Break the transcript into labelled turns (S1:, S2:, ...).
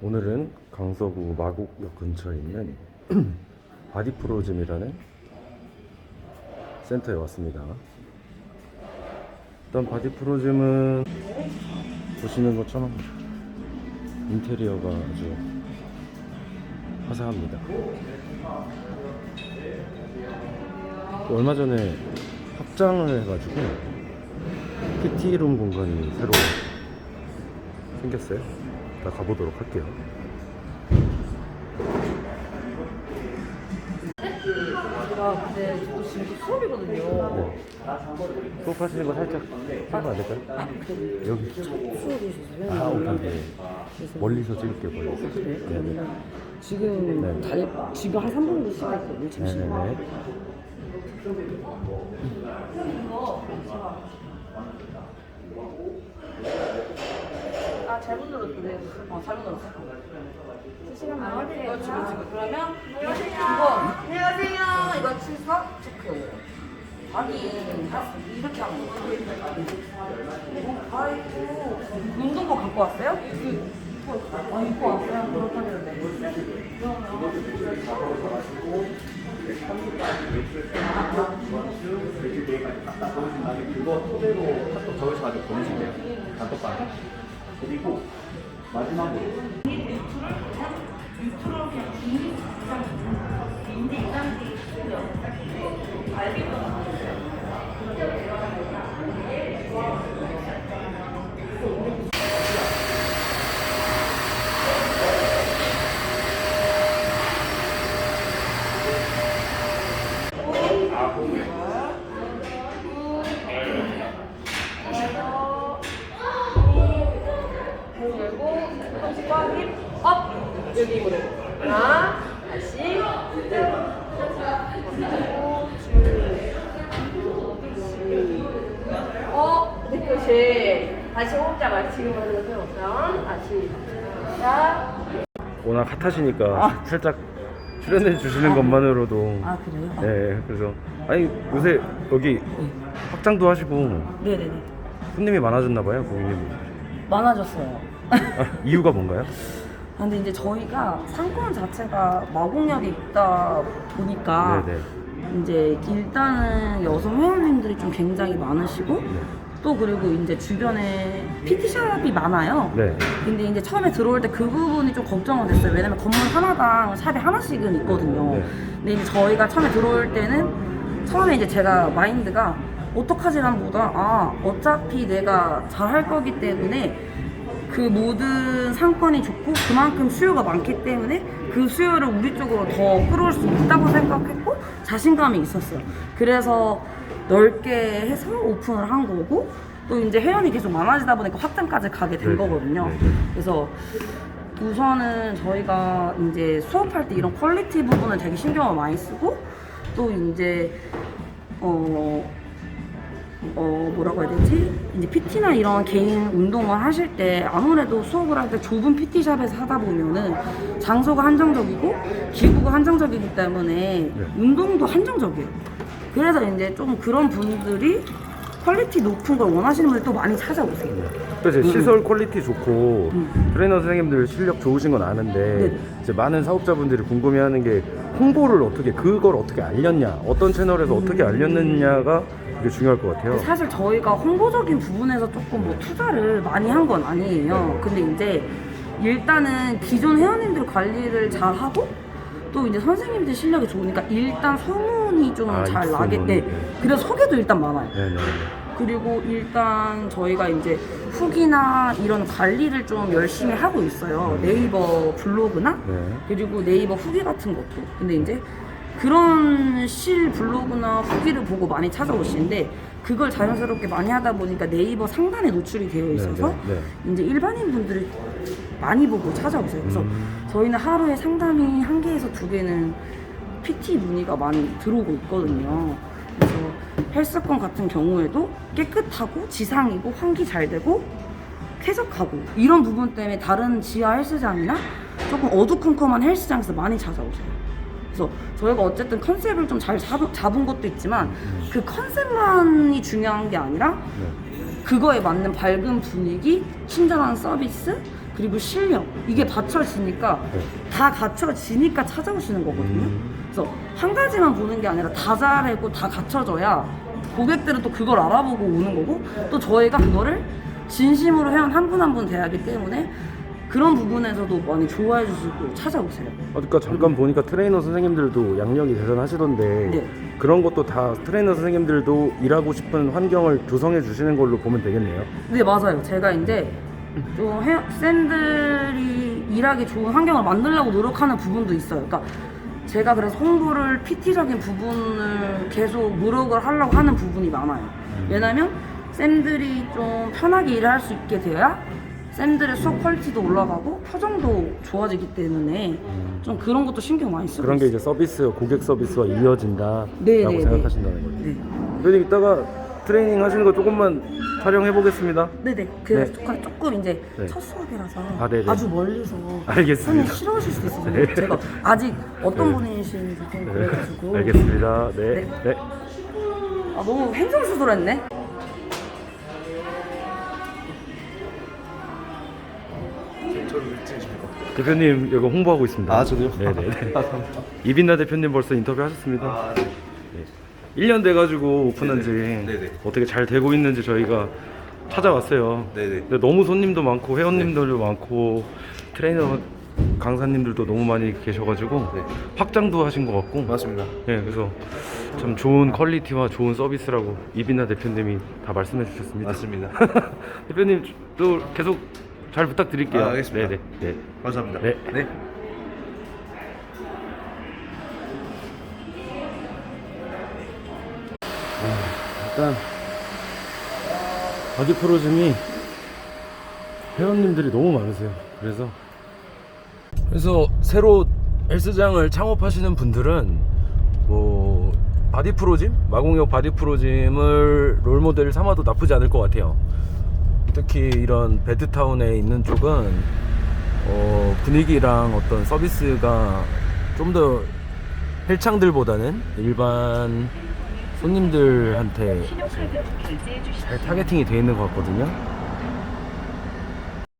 S1: 오늘은 강서구 마곡역 근처에 있는 바디프로즘이라는 센터에 왔습니다. 일단 바디프로즘은 보시는 것처럼 인테리어가 아주 화사합니다. 얼마 전에 확장을 해가지고 PT룸 공간이 새로 생겼어요. 이따 가보도록 할게요.
S2: 제가 근데 저도 지금 수업이거든요.
S1: 네. 수업하시는 거 살짝 찍으면 안 될까요? 여기.
S2: 수업이시죠?
S1: 아, 오케이, 오케이. 멀리서 찍을게요, 멀리서.
S2: 그래?
S1: 네네.
S2: 그러면 지금
S1: 네.
S2: 다 지금 한 3분 정도 시간 있거든요. 잠시만.
S1: 네네네.
S2: 잘못 눌렀네. 어 잘못 눌렀어.
S3: 시간 나와드려요.
S2: 이거 지금 지금 그러면 이거 안녕하세요. 이거 취소 체크. 아니 이렇게 하는 거. 아이고 운동복 갖고 왔어요? 아 입고 왔어요? 그렇다는데.
S4: 그거 토대로 카톡 적으셔가지고 보내시면 돼요. 단톡방에. 그리고 마지막으로
S2: 열고 여기 무릎 하나 다시 둘 어, 네, 그렇지. 다시 호흡자 말 지금 하는 거 다시. 자,
S1: 워낙 핫하시니까 살짝 출연해 주시는 것만으로도.
S2: 아 그래요?
S1: 네, 그래서. 아니, 요새 여기 확장도 하시고
S2: 네네네.
S1: 손님이 많아졌나 봐요, 고객님.
S2: 많아졌어요.
S1: 아, 이유가 뭔가요?
S2: 아, 근데 이제 저희가 상권 자체가 마곡역에 있다 보니까
S1: 네네.
S2: 이제 일단은 여성 회원님들이 좀 굉장히 많으시고 또 그리고 이제 주변에 PT샵이 많아요.
S1: 네.
S2: 근데 이제 처음에 들어올 때 그 부분이 좀 걱정은 됐어요. 왜냐면 건물 하나당 샵이 하나씩은 있거든요.
S1: 네.
S2: 근데 이제 저희가 처음에 들어올 때는 처음에 이제 제가 마인드가 어떡하지란보다 아 어차피 내가 잘할 거기 때문에 그 모든 상권이 좋고 그만큼 수요가 많기 때문에 그 수요를 우리 쪽으로 더 끌어올 수 있다고 생각했고 자신감이 있었어요. 그래서 넓게 해서 오픈을 한 거고 또 이제 회원이 계속 많아지다 보니까 확장까지 가게 된
S1: 네.
S2: 거거든요.
S1: 네.
S2: 그래서 우선은 저희가 이제 수업할 때 이런 퀄리티 부분을 되게 신경을 많이 쓰고 또 이제 어, 어 뭐라고 해야 되지? 이제 PT나 이런 개인 운동을 하실 때 아무래도 수업을 할 때 좁은 PT샵에서 하다 보면은 장소가 한정적이고 기구가 한정적이기 때문에 운동도 한정적이에요. 그래서 이제 좀 그런 분들이 퀄리티 높은 걸 원하시는 분들이 또 많이 찾아오세요.
S1: 또 이제 시설 퀄리티 좋고
S2: 음.
S1: 트레이너 선생님들 실력 좋으신 건 아는데
S2: 네.
S1: 이제 많은 사업자분들이 궁금해하는 게 홍보를 어떻게 그걸 어떻게 알렸냐 어떤 채널에서 어떻게 알렸느냐가 되게 중요할 것 같아요.
S2: 사실 저희가 홍보적인 부분에서 조금 뭐 투자를 많이 한 건 아니에요. 근데 이제 일단은 기존 회원님들 관리를 잘 하고 또 이제 선생님들 실력이 좋으니까 일단 소문이 좀
S1: 아,
S2: 잘
S1: 입소문.
S2: 나게 네. 그래서 소개도 일단 많아요.
S1: 네네.
S2: 그리고 일단 저희가 이제 후기나 이런 관리를 좀 열심히 하고 있어요. 네이버 블로그나
S1: 네.
S2: 그리고 네이버 후기 같은 것도. 근데 이제 그런 실 블로그나 후기를 보고 많이 찾아오시는데 그걸 자연스럽게 많이 하다 보니까 네이버 상단에 노출이 되어 있어서
S1: 네, 네,
S2: 이제 일반인 분들이 많이 보고 찾아오세요. 그래서
S1: 음.
S2: 저희는 하루에 상담이 한 개에서 두 개는 PT 문의가 많이 들어오고 있거든요. 그래서 헬스권 같은 경우에도 깨끗하고 지상이고 환기 잘 되고 쾌적하고 이런 부분 때문에 다른 지하 헬스장이나 조금 어두컴컴한 헬스장에서 많이 찾아오세요. 그래서 저희가 어쨌든 컨셉을 좀 잘 잡은 것도 있지만 그 컨셉만이 중요한 게 아니라
S1: 네.
S2: 그거에 맞는 밝은 분위기, 친절한 서비스, 그리고 실력 이게 받쳐지니까
S1: 네.
S2: 다 갖춰지니까 찾아오시는 거거든요.
S1: 음.
S2: 그래서 한 가지만 보는 게 아니라 다 잘하고 다 갖춰져야 고객들은 또 그걸 알아보고 오는 거고 또 저희가 그거를 진심으로 회원 한분 한분 돼야하기 때문에 그런 부분에서도 많이 좋아해 주시고 찾아오세요.
S1: 아까 잠깐 보니까 트레이너 선생님들도 양력이 대단하시던데
S2: 네.
S1: 그런 것도 다 트레이너 선생님들도 일하고 싶은 환경을 조성해 주시는 걸로 보면 되겠네요.
S2: 네 맞아요. 제가 이제 좀 회- 쌤들이 일하기 좋은 환경을 만들려고 노력하는 부분도 있어요. 그러니까 제가 그래서 홍보를 PT적인 부분을 계속 노력을 하려고 하는 부분이 많아요. 왜냐면 쌤들이 좀 편하게 일을 할 수 있게 되어야 쌤들의 수업 퀄리티도 올라가고 표정도 좋아지기 때문에 좀 그런 것도 신경 많이 쓰고
S1: 그런 게
S2: 있어요.
S1: 이제 서비스, 고객 서비스와 이어진다라고
S2: 네, 네, 네.
S1: 생각하신다는 거죠.
S2: 네.
S1: 대표님 이따가 트레이닝 하시는 거 조금만 촬영해 보겠습니다.
S2: 네네. 그
S1: 네.
S2: 조금, 조금 이제
S1: 네.
S2: 첫 수업이라서
S1: 아, 네네.
S2: 주 멀리서
S1: 알겠습니다.
S2: 선생님 싫어하실 수도 있어요.
S1: 네.
S2: 제가 아직 어떤
S1: 네.
S2: 분이신지 좀 그래가지고
S1: 알겠습니다. 네.
S2: 네.
S1: 네.
S2: 아 너무 횡설수설했네.
S1: 대표님 이거 홍보하고 있습니다.
S4: 아, 저도요?
S1: 네네. 이빈나 대표님 벌써 인터뷰 하셨습니다.
S4: 아, 네.
S1: 1년 돼가지고 오픈한 지
S4: 네네. 네네.
S1: 어떻게 잘 되고 있는지 저희가 찾아왔어요.
S4: 네네.
S1: 근데 너무 손님도 많고 회원님들도 많고 트레이너 강사님들도 너무 많이 계셔가지고
S4: 네.
S1: 확장도 하신 것 같고
S4: 맞습니다.
S1: 네, 그래서 참 좋은 퀄리티와 좋은 서비스라고 이빈나 대표님이 다 말씀해 주셨습니다.
S4: 맞습니다.
S1: 대표님 또 계속 잘 부탁드릴게요.
S4: 아, 알겠습니다.
S1: 네 네. 네.
S4: 감사합니다.
S1: 네.
S4: 네.
S1: 일단 바디 프로즘이 회원님들이 너무 많으세요. 그래서 그래서 새로 헬스장을 창업하시는 분들은 뭐 바디 프로짐, 마공역 바디 프로짐을 롤 모델 삼아도 나쁘지 않을 것 같아요. 특히 이런 베드타운에 있는 쪽은 어, 분위기랑 어떤 서비스가 좀 더 헬창들보다는 일반 손님들한테 잘 타겟팅이 돼 있는 것 같거든요.